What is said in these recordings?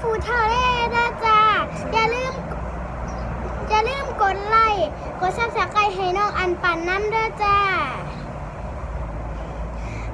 ฟูเทะเลนะจ้าอย่าลืมอย่าลืมกดไลค์กดซับสไครต์ให้น้องอันปันน้ำเด้อจ้า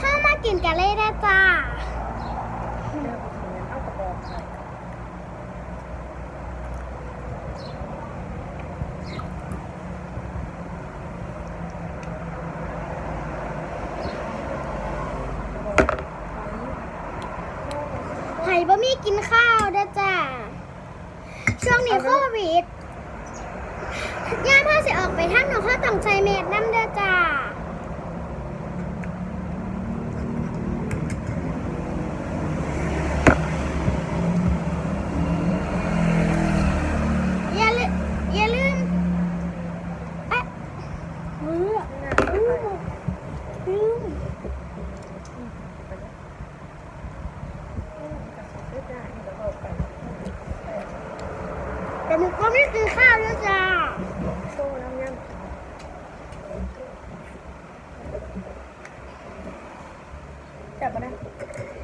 ห้ามากินกันเลยนะจ้ากระบอกไป ไห้บะมี่กินข้าวเด้อจ้า ช่วงนี้โควิดย่าพ่อสิออกไปทางหนองข้าต้องใช้เมดน้ำเด้อจ้าอ ย่าลืมอย่าลืมเอ๊ะเออลืมลืมแต่หนูก็ไม่กินข้าวด้วยจ้าโชว์น้ำยังจับมานะ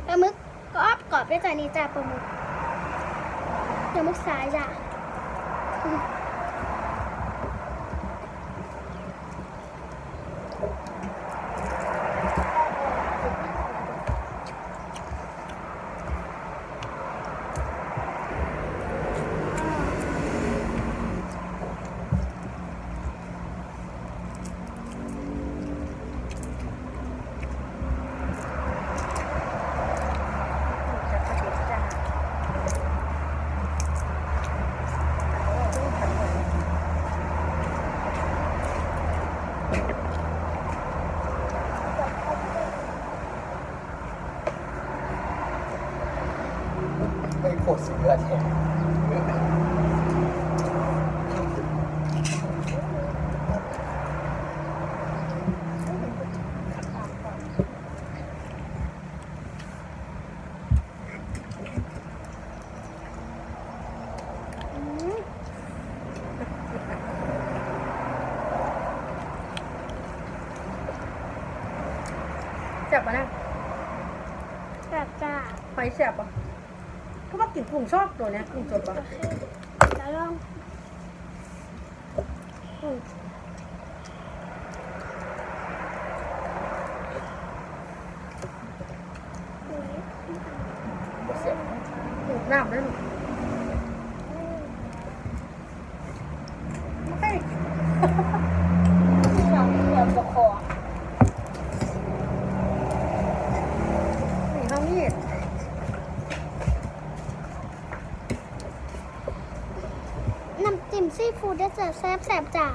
ปลาหมึกกรอบกรอบด้วยจ้านี่จ้าปลาหมึกปลาหมึกสายจ้า จับมานะแบบจ้าหอยแสบปะเขาบอกกินกุ้งชอบตัวเนี้ยกุ้งสดปะโอเคแล้วลองอืม บ่เสียบ กุ้งน้ำได้หนูไม่ ลองเดี๋ยวจะขอ นี่เขามีด น้ำจิ้มซี แซ่บแซ่บจ้า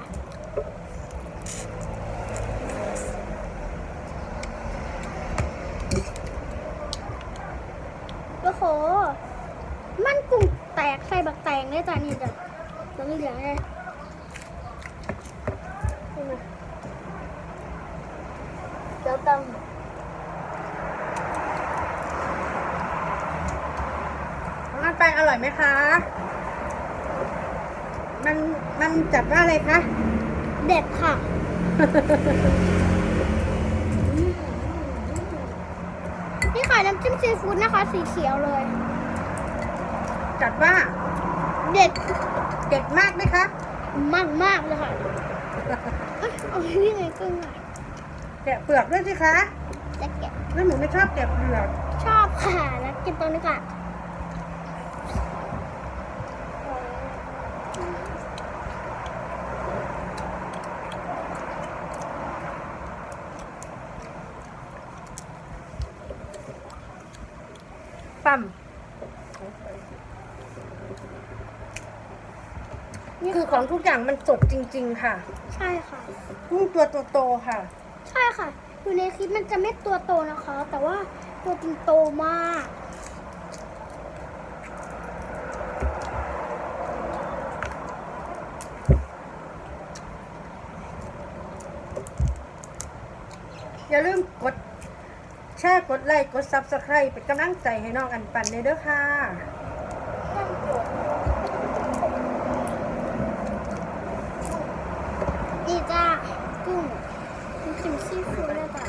โอ้โห มันกุ้งแตกใส่บักแตงเลยจ้ะนี่จ้ะตัวเหลืองๆเลยนี่มาเดี๋ยวตำน้องอันไปอร่อยไหมคะ มัน มันจัดว่าอะไรคะ เด็ดค่ะ นี่ขายน้ำจิ้มซีฟู้ดนะคะ สีเขียวเลย จัดว่าเด็ดเด็ดมากไหมคะ มากมากๆเลยค่ะเอ้ยเอาที่ไหนกุ้งอะแกะเปลือกด้วยสิคะจะแกะแล้วหนูไม่ชอบแกะเปลือก ชอบค่ะแล้วกินตรงนี้ก่อน ของทุกอย่างมันสดจริง ๆ ค่ะใช่ค่ะ กุ้งตัวโตๆค่ะ ใช่ค่ะ อยู่ในคลิปมันจะไม่ตัวโตนะคะ แต่ว่าตัวจริงโตมาก อย่าลืมกดแชร์กดไลค์กดซับสไครป์เป็นกำลังใจให้น้องอันปันเลยเด้อค่ะ นี่จ้ากุ้งน้ำจิ้มซีฟู้ดเลยจ้ะ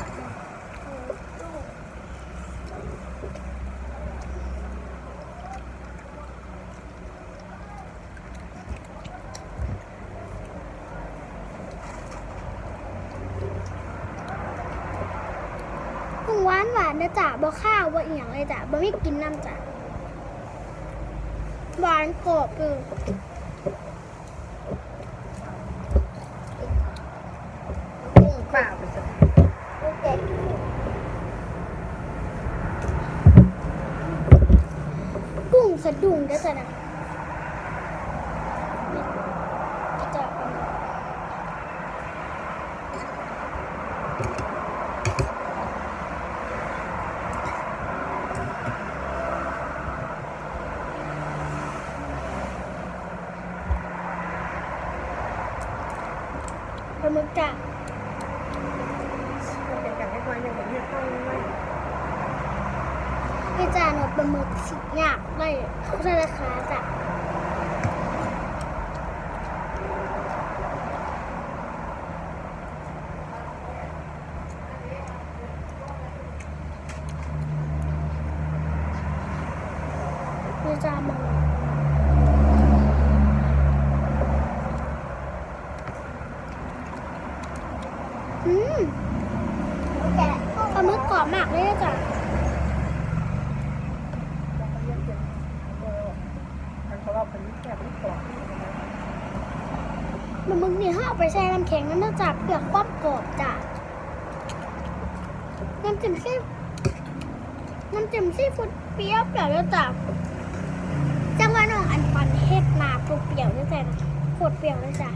หวานนะจ๊ะบ่ข้าวบ่เอียงเลยจ้ะบ่มีกินน้ำจ้ะหวานกรอบเลยกุ้งเปล่าไปสิกุ้งสะดุ้งนะจ๊ะนะก็จะเอามาป ลาหมึกจ้ะเป็นการให้น้อยอย่างเห็นห้องไม่พี่จานเอาปลาหมึกสิอยากได้เขาจะราคาจ้ะพี่จานมองอืมปลาหมึกกรอบมากเลยนะจ้ะ มันเขาเราเป็นแค่ไม่กรอบ มันมึงนี่ห้าเอา ไปแช่น้ำแข็งนั่นนะจ๊ะเปลือกความกรอบจ้ะน้ำจิ้มซีน้ำจิ้มซีฟู้ดเปรี้ยวเปรี้ยวแล้วจ้ะจังหวะน้องอันปันเฮ็ดมาเปรี้ยวแล้วจ้ะโคตรเปรี้ยวเลยจ้ะ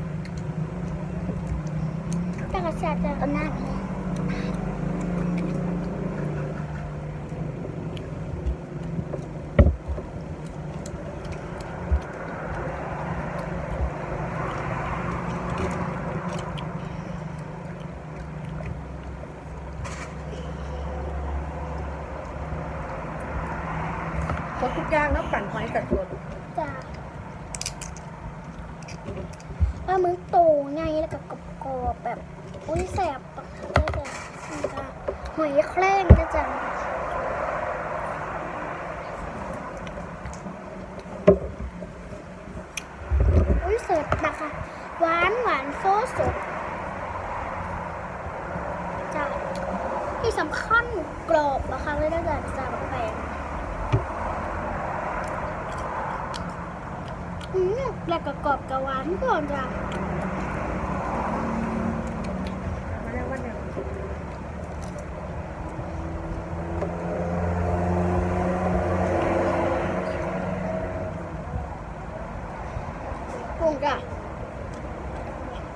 แต่กระแสจะเอาหน้าพี่ ครบทุกอย่างแล้วปั่นห อยสัดส่วนจ้ะปลาหมึกโตไงแล้วกับกรอบๆแบบ อุ้ยแสบปากเลยจ้ะนี่จ้ะหอยแครงนะจ๊ะ อุ้ยสดนะคะหวานหวานโซสดจ้ะที่สำคัญกรอบนะคะไม่ได้แบบจำแปงอืม แล้วก็กรอบกับหวานก่อนจ้ะมาเรียกว่าเนี่ยกุ้งจ้ะ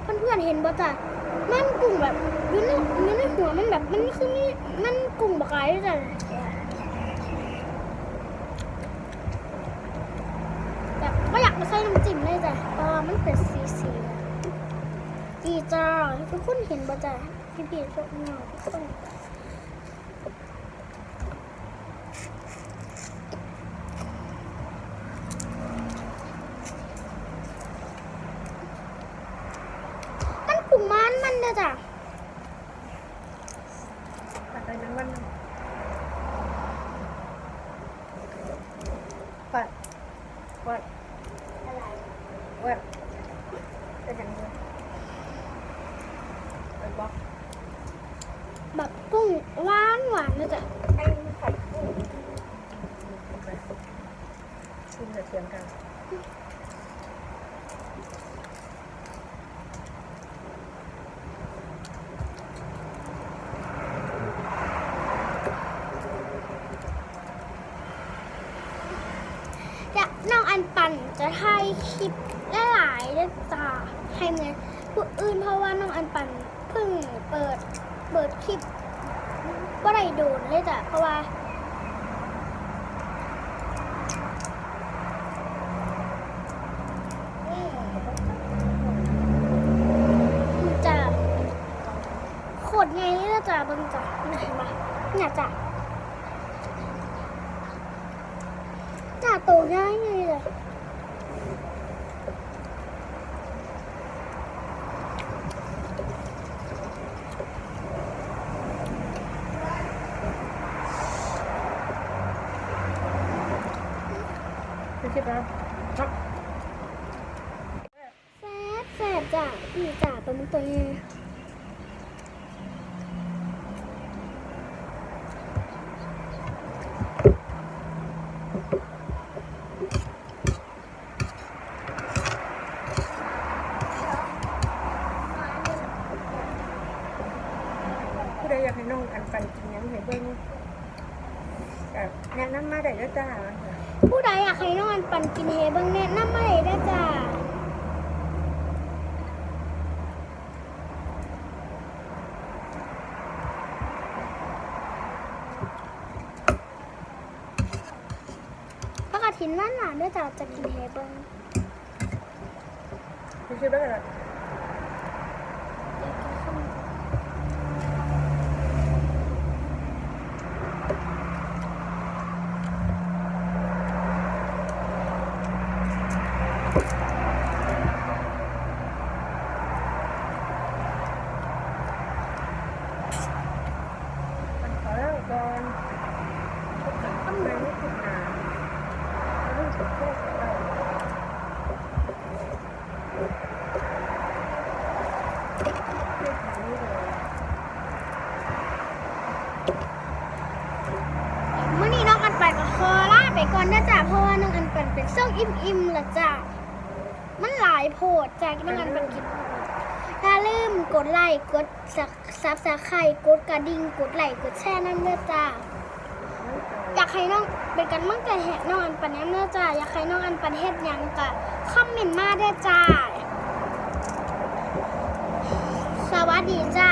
เพื่อนๆเห็นบ่จ้ะมันกุ้งแบบอยืนในอยืนในหัวมันแบบมันคือนี่มันกุ้งบกายจ้ะแบบก็อยากมาใส่น้ำจิ้มเลยจ้ะเพราะว่ามันเป็นสีสีดีจ้าทุกคนเห็นบ่จ้ะพี่พี่ๆทุกเงาทุกคนมันกุ้งมันมันเด้อจ้ะ ปัดไปนั้นวันปัดวัด อะไร วัดเป็นอย่างนี้ไปบล็อก แบบกุ้งหวานหวานเลยจ้ะให้ไข่กุ้งไปกินแต่เสียงกันจะน้องอันปันจะให้คลิปหลายๆเด้อจ้าให้เหมือนผู้อื่นเพราะว่าน้องอันปันเพิ่งเปิด เปิดคลิปว่าไรโดนเลยจ้ะเพราะว่าจะโคตรไงนี่นะจ้ะเบังจ้ะไหนมาเนี่ยจ้ะจ้ะโตง่ายไงเลย จ้าพี่จ้าปมตผู้ใดอยากให้นองนปันจริงเห็บิ้งแบบแนะำมาได้แล้จ้า ผู้ใดอยากให้น้องอันปันกินเฮเบิ้งแนะนำมาเลยได้จ้า ตัด้อจ้าจะกินเฮเบิ้งพี่คิดว่าอะไง เดี๋ยวกินข้าว มันขอแล้วก่อนทำไมไม่ติดหนาเรื่องสุดโค้กได้ไม่ขายนี่เลย มื้อนี้น้องอันปันกับคอลาไปก่อนเด้อจ้าเพราะว่าน้องอันปันเป็นส่ง อิ่มละจ้ามันหลายโพดจาน้องอันปันกินถ้าลืมกดไลค์กดซับสไครต์กดกระดิ่งกดไลค์กดแชร์นั่นเด้อจ้าอยากให้น้องเป็นกันมั่งแต่แหกน้องอันปันแอมเนอจ้าอยากให้น้องอันปันเฮ็ดยังกะคอมเมนต์มาได้อจ้าสวัสดีจ้า